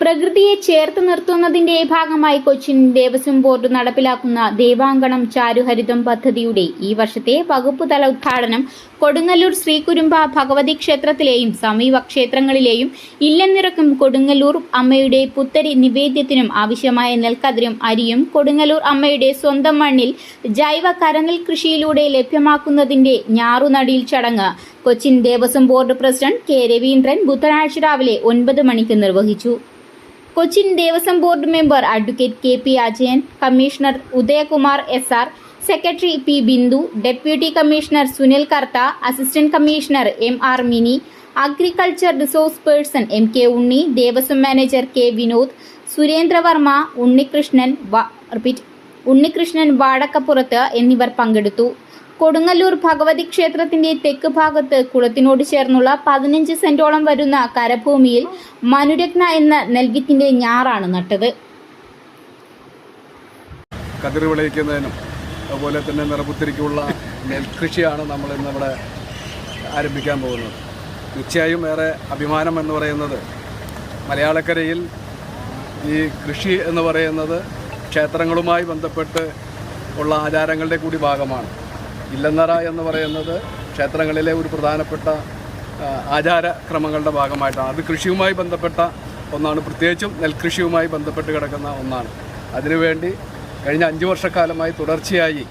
പ്രകൃതിയെ ചേർത്ത് നിർത്തുന്നതിന്റെ ഭാഗമായി കൊച്ചിൻ ദേവസ്വം ബോർഡ് നടപ്പിലാക്കുന്ന ദേവാങ്കണം ചാരുഹരിതം പദ്ധതിയുടെ ഈ വർഷത്തെ വകുപ്പ് തല ഉദ്ഘാടനം കൊടുങ്ങല്ലൂർ ശ്രീകുരുമ്പ ഭഗവതി ക്ഷേത്രത്തിലെയും സമീപ ക്ഷേത്രങ്ങളിലെയും ഇല്ലെന്നിറക്കും കൊടുങ്ങല്ലൂർ അമ്മയുടെ പുത്തരി നിവേദ്യത്തിനും ആവശ്യമായ നെൽക്കതിരും അരിയും കൊടുങ്ങല്ലൂർ അമ്മയുടെ സ്വന്തം മണ്ണിൽ ജൈവ കരനെൽ കൃഷിയിലൂടെ ലഭ്യമാക്കുന്നതിന്റെ ഞാറുനടിയിൽ ചടങ്ങ് Cochin Devaswom board president K Raveendran ബുധനാഴ്ച രാവിലെ ഒൻപത് മണിക്ക് നിർവഹിച്ചു Cochin Devaswom board member advocate K P Ajayan commissioner Udayakumar S R secretary P Bindu deputy commissioner Sunil Kartha assistant commissioner M R Mini agriculture resource person M K Unni Devaswom manager K Vinod Surendravarma Unnikrishnan repeat Unnikrishnan Vadakkepurath എന്നിവർ പങ്കെടുത്തു. കൊടുങ്ങല്ലൂർ ഭഗവതി ക്ഷേത്രത്തിന്റെ തെക്ക് ഭാഗത്ത് കുളത്തിനോട് ചേർന്നുള്ള പതിനഞ്ച് സെന്റോളം വരുന്ന കരഭൂമിയിൽ മനുരത്ന എന്ന നെൽവിത്തിന്റെ ഞാറാണ് നട്ടത്. കതിർ വിളയിക്കുന്നതിനും അതുപോലെ തന്നെ നിറപുത്തിരിക്കുള്ള നെൽകൃഷിയാണ് നമ്മൾ ഇന്നിവിടെ ആരംഭിക്കാൻ പോകുന്നത്. തീർച്ചയായും ഏറെ അഭിമാനം എന്ന് പറയുന്നത് മലയാളക്കരയിൽ ഈ കൃഷി എന്ന് പറയുന്നത് ക്ഷേത്രങ്ങളുമായി ബന്ധപ്പെട്ട് ഉള്ള ആചാരങ്ങളുടെ കൂടി ഭാഗമാണ്. ഇല്ലന്നറ എന്ന് പറയുന്നത് ക്ഷേത്രങ്ങളിലെ ഒരു പ്രധാനപ്പെട്ട ആചാരക്രമങ്ങളുടെ ഭാഗമായിട്ടാണ്. അത് കൃഷിയുമായി ബന്ധപ്പെട്ട ഒന്നാണ്. പ്രത്യേകിച്ചും നെൽകൃഷിയുമായി ബന്ധപ്പെട്ട് കിടക്കുന്ന ഒന്നാണ്. അതിനുവേണ്ടി കഴിഞ്ഞ അഞ്ച് വർഷക്കാലമായി തുടർച്ചയായി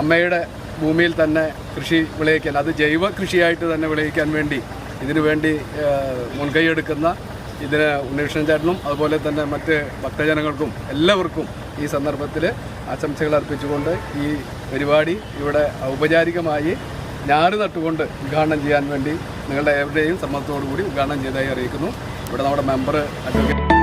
അമ്മയുടെ ഭൂമിയിൽ തന്നെ കൃഷി വിളയിക്കാൻ അത് ജൈവ കൃഷിയായിട്ട് തന്നെ വിളയിക്കാൻ വേണ്ടി ഇതിനു വേണ്ടി മുൻകൈയെടുക്കുന്ന ഇതിന് ഉണ്ണികൃഷ്ണൻ ചേട്ടനും അതുപോലെ തന്നെ മറ്റ് ഭക്തജനങ്ങൾക്കും എല്ലാവർക്കും ഈ സന്ദർഭത്തിൽ ആശംസകൾ അർപ്പിച്ചുകൊണ്ട് ഈ പരിപാടി ഇവിടെ ഔപചാരികമായി ഞാറ് നട്ടുകൊണ്ട് ഉദ്ഘാടനം ചെയ്യാൻ വേണ്ടി നിങ്ങളുടെ എവിടെയും സമ്മതത്തോടു കൂടി ഉദ്ഘാടനം ചെയ്തതായി അറിയിക്കുന്നു. ഇവിടെ നമ്മുടെ മെമ്പർ അഡ്വക്കേറ്റ്